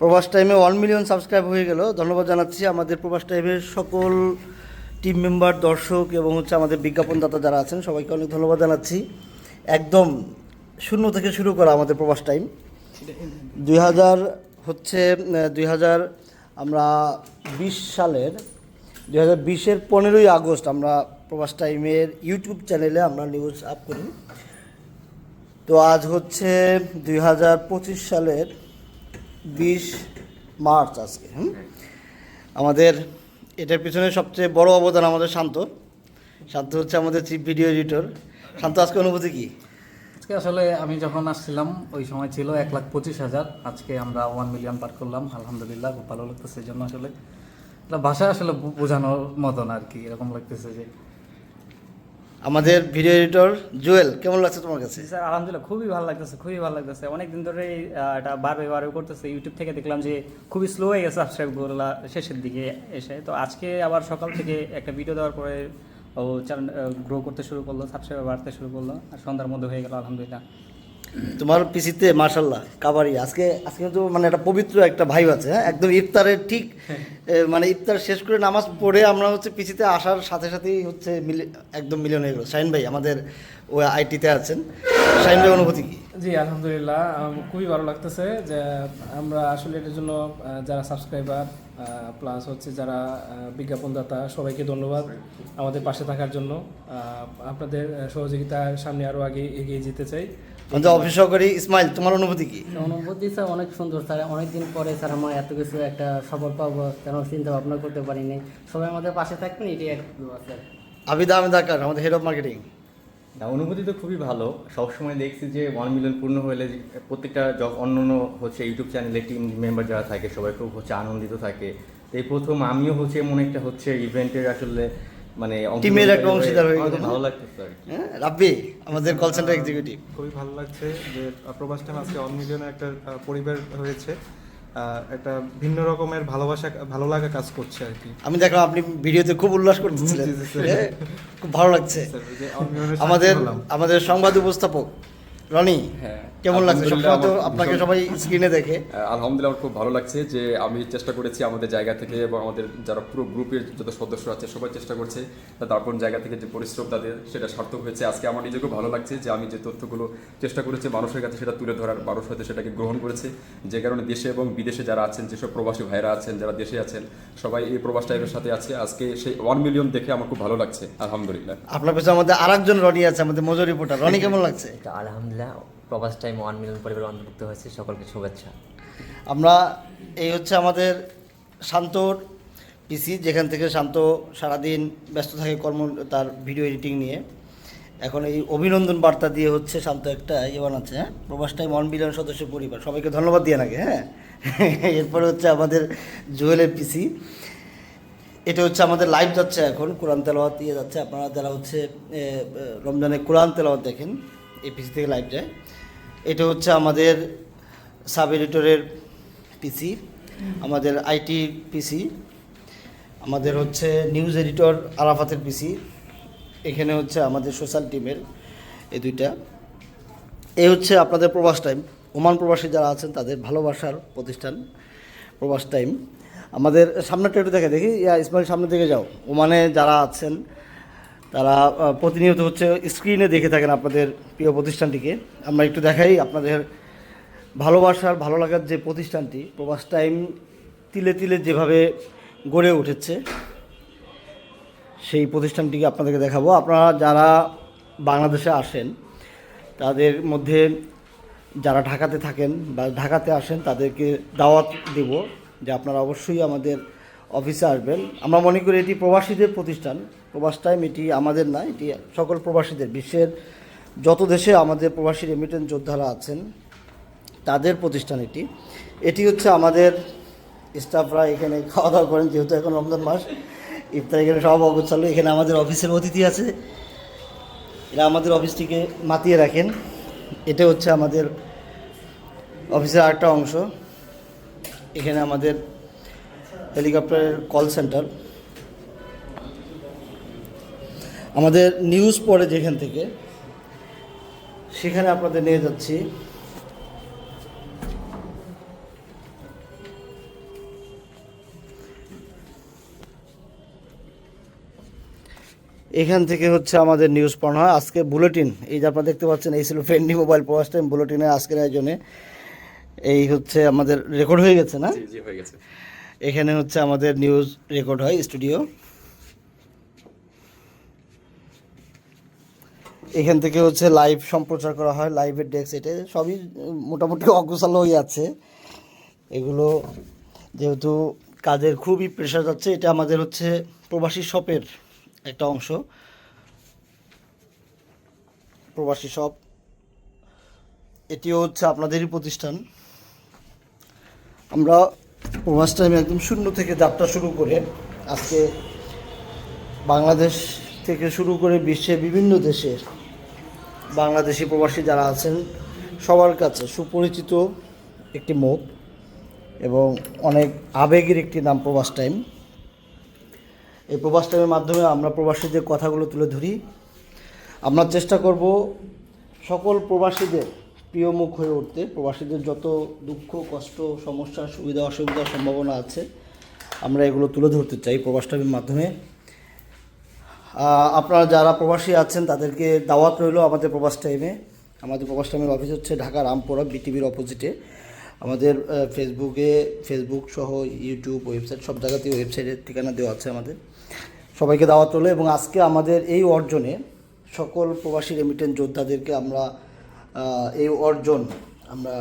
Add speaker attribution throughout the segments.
Speaker 1: প্রবাস টাইমে one million subscribe হয়ে গেল। ধন্যবাদ জানাচ্ছি আমাদের প্রবাস টাইমের সকল টিম মেম্বার দর্শক এবং হচ্ছে আমাদের বিজ্ঞাপনদাতা যারা আছেন, সবাইকে অনেক ধন্যবাদ জানাচ্ছি। একদম শূন্য থেকে শুরু করা আমাদের প্রবাস টাইম দুই হাজার হচ্ছে দুই হাজার আমরা বিশ সালের, দুই হাজার বিশের পনেরোই আগস্ট আমরা প্রবাস টাইমের ইউটিউব চ্যানেলে আমরা নিউজ আপ করি। তো আজ হচ্ছে দুই হাজার পঁচিশ সালের বিশ মার্চ আজকে, হুম? আমাদের এটার পিছনে সবচেয়ে বড় অবদান আমাদের শান্ত। শান্ত হচ্ছে আমাদের চিফ ভিডিও এডিটর। শান্ত, আজকে অনুভূতি কি?
Speaker 2: আজকে আসলে আমি যখন আসছিলাম, ওই সময় ছিল এক লাখ পঁচিশ হাজার। আজকে আমরা ওয়ান মিলিয়ন পার করলাম। আলহামদুলিল্লাহ খুব ভালো লাগতেছে এই জন্য আসলে। ভাষা আসলে বোঝানোর মতন আর কি, এরকম লাগতেছে যে
Speaker 1: আমাদের ভিডিও এডিটর জুয়েল, কেমন লাগছে তোমার কাছে?
Speaker 3: স্যার, আলহামদুলিল্লাহ, খুবই ভালো লাগতেছে, খুবই ভালো লাগতেছে। অনেক দিন ধরে এটা বারবার বারবার করতেছে ইউটিউব থেকে দেখলাম যে খুবই স্লো হয়ে গেছে সাবস্ক্রাইবগুলো শেষের দিকে এসে। তো আজকে আবার সকাল থেকে একটা ভিডিও দেওয়ার পরে ও চ্যানেল গ্রো করতে শুরু করল সাবস্ক্রাইবার বাড়তে শুরু করল, আর সন্ধ্যার মধ্যে হয়ে গেল, আলহামদুলিল্লাহ।
Speaker 1: তোমার পিসিতে মাশাল্লাহ কাবারি আজকে আজকে কিন্তু মানে একটা পবিত্র একটা ভাইব আছে হ্যাঁ? একদম ইফতারের ঠিক মানে ইফতার শেষ করে নামাজ পড়ে আমরা হচ্ছে পিসিতে আসার সাথে সাথেই হচ্ছে মিলে- একদম মিলিয়ন হয়ে গেল। শাহিন ভাই আমাদের ওই আইটিতে আছেন। শাহিন ভাই অনুভূতি কি?
Speaker 4: জি আলহামদুলিল্লাহ। খুবই ভালো লাগতেছে যে আমরা আসলে এটার জন্য যারা সাবস্ক্রাইবার প্লাস হচ্ছে যারা বিজ্ঞাপনদাতা সবাইকে ধন্যবাদ আমাদের পাশে থাকার জন্য। আপনাদের আহ, সহযোগিতার সামনে আরও আগে এগিয়ে যেতে চাই।
Speaker 1: আমাদের অফিস সহকারী ইসমাইল তোমার অনুভূতি কি?
Speaker 5: অনুভূতি স্যার অনেক সুন্দর স্যার। অনেকদিন পরে স্যার আমরা এত কিছু একটা সফল পাবো তেমন চিন্তা ভাবনা করতে পারিনি। সবাই আমাদের পাশে থাকবেন এটাই এক স্যার।
Speaker 1: আবিদা আহমেদ আকার আমাদের হেড অফ মার্কেটিং
Speaker 6: না অনুভূতি তো খুবই ভালো। সবসময় দেখছি যে ওয়ান মিলিয়ন পূর্ণ হলে যে প্রত্যেকটা অন্য অন্য হচ্ছে ইউটিউব চ্যানেলে টিম মেম্বার যারা থাকে সবাই খুব হচ্ছে আনন্দিত থাকে। এই প্রথম আমিও হচ্ছে এমন একটা হচ্ছে ইভেন্টের আসলে মানে
Speaker 1: টিমের একটা অংশীদার হয়ে গেল।
Speaker 6: ভালো লাগতেছে আর কি।
Speaker 1: হ্যাঁ রাব্বি আমাদের কল সেন্টার এক্সিকিউটিভ
Speaker 7: খুবই ভালো লাগছে যে প্রবাস টাইম আজকে একটা পরিবার হয়েছে। আহ, একটা ভিন্ন রকমের ভালোবাসা ভালো লাগা কাজ করছে আর কি।
Speaker 1: আমি দেখলাম আপনি ভিডিওতে খুব উল্লাস করতেছিলেন। হ্যাঁ, খুব ভালো লাগছে।
Speaker 7: সাক্ষী
Speaker 1: আমাদের আমাদের সংবাদ উপস্থাপক রনি
Speaker 8: হ্যাঁ,
Speaker 1: কেমন লাগছে?
Speaker 8: আলহামদুলিল্লাহ
Speaker 1: সবসময় তো আপনাকে সবাই স্ক্রিনে দেখে।
Speaker 8: আলহামদুলিল্লাহ আমার খুব ভালো লাগছে যে আমি চেষ্টা করেছি আমাদের জায়গা থেকে এবং আমাদের যারা পুরো গ্রুপের যত সদস্য আছে সবাই চেষ্টা করছে তাদের আপন জায়গা থেকে যে পরিশ্রম তাদের সেটা সার্থক হয়েছে। আজকে আমার নিজেকে ভালো লাগছে যে আমি যে তথ্যগুলো চেষ্টা করেছি মানুষের কাছে সেটা তুলে ধরার মানুষ হয়তো সেটাকে গ্রহণ করেছে। যে কারণে দেশে এবং বিদেশে যারা আছেন যেসব প্রবাসী ভাইরা আছেন যারা দেশে আছেন সবাই এই প্রবাস টাইপের সাথে আছে। আজকে সেই ওয়ান মিলিয়ন দেখে আমার খুব ভালো লাগছে আলহামদুলিল্লাহ।
Speaker 1: আপনার পেছনে আমাদের আরেকজন রনি আছে আমাদের মজুর রিপোর্টার রনি কেমন লাগছে?
Speaker 9: তো আলহামদুলিল্লাহ প্রবাস টাইম ওয়ান মিলিয়ন পরিবার অন্তর্ভুক্ত হয়েছে, সকলকে শুভেচ্ছা।
Speaker 1: আমরা এই হচ্ছে আমাদের শান্তর পিসি যেখান থেকে শান্ত সারাদিন ব্যস্ত থাকে কর্ম, তার ভিডিও এডিটিং নিয়ে। এখন এই অভিনন্দন বার্তা দিয়ে হচ্ছে শান্ত একটা ইয়ে বানাচ্ছে হ্যাঁ? প্রবাস টাইম ওয়ান বিলিয়ন সদস্য পরিবার। সবাইকে ধন্যবাদ দিয়ে নাকি হ্যাঁ? এরপরে হচ্ছে আমাদের জুয়েলের পিসি এটা হচ্ছে আমাদের লাইভ যাচ্ছে এখন, কোরআন তেলাওয়াত দিয়ে যাচ্ছে। আপনারা যারা হচ্ছে রমজানে কোরআন তেলাওয়াত দেখেন এই পিসি থেকে লাইভ যায়। এটা হচ্ছে আমাদের সাব এডিটরের পিসি আমাদের আইটি পিসি আমাদের হচ্ছে নিউজ এডিটর আরাফাতের পিসি এখানে হচ্ছে আমাদের সোশ্যাল টিমের এই দুইটা। এই হচ্ছে আপনাদের প্রবাস টাইম ওমান প্রবাসী যারা আছেন, তাদের ভালোবাসার প্রতিষ্ঠান প্রবাস টাইম আমাদের সামনেটা একটু দেখে দেখি। ইয়া, ইসমাইল, সামনে দিকে যাও। ওমানে যারা আছেন তারা প্রতিনিয়ত হচ্ছে স্ক্রিনে দেখে থাকেন আপনাদের প্রিয় প্রতিষ্ঠানটিকে। আমরা একটু দেখাই আপনাদের ভালোবাসার ভালো লাগার যে প্রতিষ্ঠানটি, প্রবাস টাইম তিলে তিলে যেভাবে গড়ে উঠেছে, সেই প্রতিষ্ঠানটিকে আপনাদেরকে দেখাবো। আপনারা যারা বাংলাদেশে আসেন, তাদের মধ্যে যারা ঢাকাতে থাকেন বা ঢাকাতে আসেন, তাদেরকে দাওয়াত দেব যে আপনারা অবশ্যই আমাদের অফিসে আসবেন। আমরা মনে করি এটি প্রবাসীদের প্রতিষ্ঠান। প্রবাস টাইম এটি আমাদের না, এটি সকল প্রবাসীদের। বিশ্বের যত দেশে আমাদের প্রবাসী রেমিটেন্স যোদ্ধারা আছেন, তাদের প্রতিষ্ঠান এটি। এটি হচ্ছে আমাদের স্টাফরা এখানে খাওয়া দাওয়া করেন, যেহেতু এখন রমজান মাস। ইফতার এখানে সব অগোছালো। এখানে আমাদের অফিসের অতিথি আছে। এরা আমাদের অফিসটিকে মাতিয়ে রাখেন। এটা হচ্ছে আমাদের অফিসের আরেকটা অংশ। এখানে আমাদের হেলিকপ্টারের কল সেন্টার। আমাদের নিউজ পড়ে যেখান থেকে, সেখানে আপনাদের নিয়ে যাচ্ছি। এখান থেকে হচ্ছে আমাদের নিউজ পড়ানো হয়। আজকে বুলেটিন, এই যে আপনারা দেখতে পাচ্ছেন, এই ছিল ফ্রেন্ডলি মোবাইল ফার্স্ট টাইম বুলেটিনের আজকের আয়োজনে। এই হচ্ছে আমাদের রেকর্ড হয়ে গেছে না?
Speaker 8: হয়ে গেছে।
Speaker 1: এখানে হচ্ছে আমাদের নিউজ রেকর্ড হয় স্টুডিও এখান থেকে হচ্ছে লাইভ সম্প্রচার করা হয় লাইভের ডেস্ক এটা সবই মোটামুটি অগ্রসাল হয়ে আছে। এগুলো যেহেতু কাজের খুবই প্রেশার যাচ্ছে, এটা আমাদের হচ্ছে প্রবাসী শপের একটা অংশ। প্রবাসী শপ এটিও হচ্ছে আপনাদেরই প্রতিষ্ঠান। আমরা প্রবাস টাইমে একদম শূন্য থেকে যাত্রা শুরু করে আজকে বাংলাদেশ থেকে শুরু করে বিশ্বের বিভিন্ন দেশের বাংলাদেশি প্রবাসী যারা আছেন, সবার কাছে সুপরিচিত একটি মুখ এবং অনেক আবেগের একটি নাম প্রবাস টাইম এই প্রবাস টাইমের মাধ্যমে আমরা প্রবাসীদের কথাগুলো তুলে ধরি। আমরা চেষ্টা করব সকল প্রবাসীদের প্রিয় মুখ হয়ে উঠতে, প্রবাসীদের যত দুঃখ, কষ্ট, সমস্যা, সুবিধা অসুবিধার সম্ভাবনা আছে, আমরা এগুলো তুলে ধরতে চাই প্রবাস টাইমের মাধ্যমে আপনারা যারা প্রবাসী আছেন, তাদেরকে দাওয়াত রইল আমাদের প্রবাস টাইমে। আমাদের প্রবাস টাইমের অফিস হচ্ছে ঢাকা রামপুরা, বিটিভির অপোজিটে। আমাদের ফেসবুকে, ফেসবুক সহ ইউটিউব, ওয়েবসাইট, সব জায়গাতেই ওয়েবসাইটের ঠিকানা দেওয়া আছে আমাদের। সবাইকে দাওয়াত রইল এবং আজকে আমাদের এই অর্জনে সকল প্রবাসী রেমিটেন্স যোদ্ধাদেরকে আমরা এই অর্জন আমরা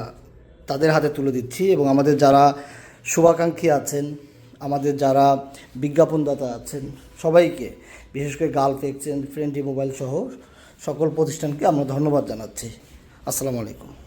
Speaker 1: তাদের হাতে তুলে দিচ্ছি এবং আমাদের যারা শুভাকাঙ্ক্ষী আছেন, আমাদের যারা বিজ্ঞাপনদাতা আছেন, সবাইকে, বিশেষ করে গালফ এক্সচেঞ্জ ফ্রেন্ডলি মোবাইল সহ সকল প্রতিষ্ঠানকে আমরা ধন্যবাদ জানাচ্ছি। আসসালামু আলাইকুম।